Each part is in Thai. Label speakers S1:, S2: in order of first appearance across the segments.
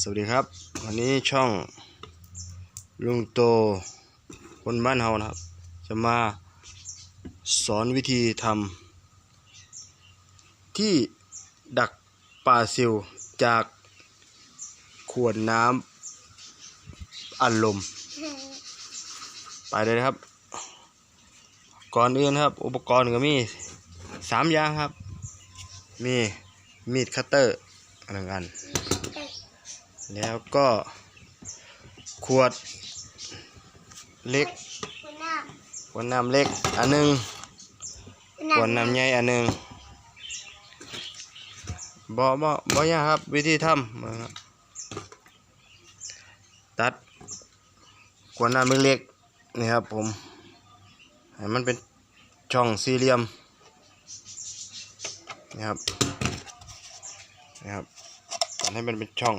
S1: สวัสดีครับ วันนี้ช่องลุงโตคนบ้านเฮานะครับ จะมาสอนวิธีทำที่ดักปลาซิวจากขวดน้ำอัดลม ไปเลยนะครับ ก่อนอื่นครับ อุปกรณ์ก็มีสามอย่างครับ มีมีดคัตเตอร์หนึ่งอัน แล้วก็ขวดเล็กขวดน้ำเล็กอันหนึ่งขวดน้ำใหญ่อันหนึ่งบ่บ่บ่ยากครับวิธีทำมาครับตัดขวดน้ำเล็กๆนี่ครับผมให้มันเป็นช่องสี่เหลี่ยมนี่ครับนี่ครับตัดให้มันเป็นช่อง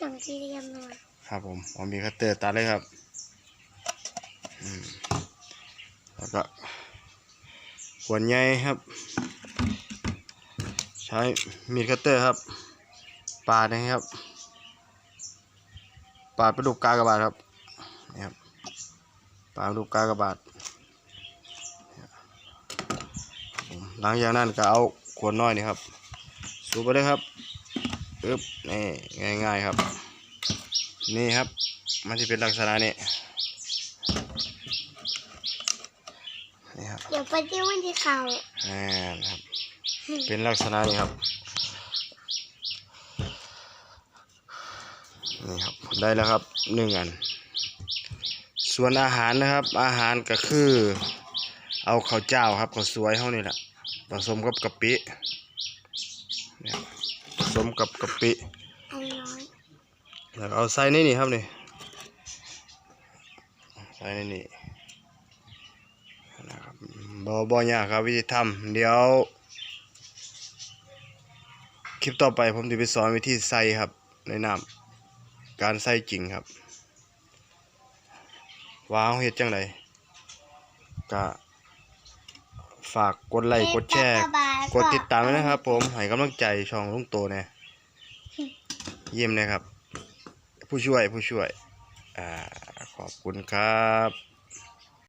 S2: อย่างที่เรียมมา
S1: ครับผมผมมีคัตเตอร์ตัดเลยครับแล้วก็ขวดใหญ่ครับ ใช้มีดคัตเตอร์ครับ ปาดนะครับ ปาดประดุกกากบาทครับนี่ครับปาดประดุกกากรับผมหลังจากนั้นก็เอาขวดน้อยนี่ครับ สูบไปเลยครับ ปึ๊บนี่ง่าย ๆครับ นี่ครับ มันจะเป็นลักษณะนี้นี่ครับ
S2: เดี๋ยวไปเที่ยววันที่เขา
S1: อ่าครับ เป็นลักษณะนี้ครับนี่ครับได้แล้วครับหนึ่งอัน ส่วนอาหารนะครับ อาหารก็คือ เอาข้าวเจ้าครับข้าวสวยเท่านี้แหละผสมกับกะปิเนี่ยผส มกับกะปิ
S2: อันน้อย
S1: แล้วก็เอาใส่ในนี่ครับนี่ใส่ในนี่นะครับบอบอยากครับวิธีทำเดี๋ยวคลิปต่อไปผมจะไปสอนวิธีใส่ครับ ในน้ำการใส่จริงครับว่าเขาเฮ็ดจังไดก็ฝากกดไลค์กดแชร์ กดติดตามไว้นะครับผมให้กำลังใจช่องลุงโตเนี่ยเยี่ยมนะครับ ผู้ช่วยผู้ช่วย อ่า ขอบคุณครับ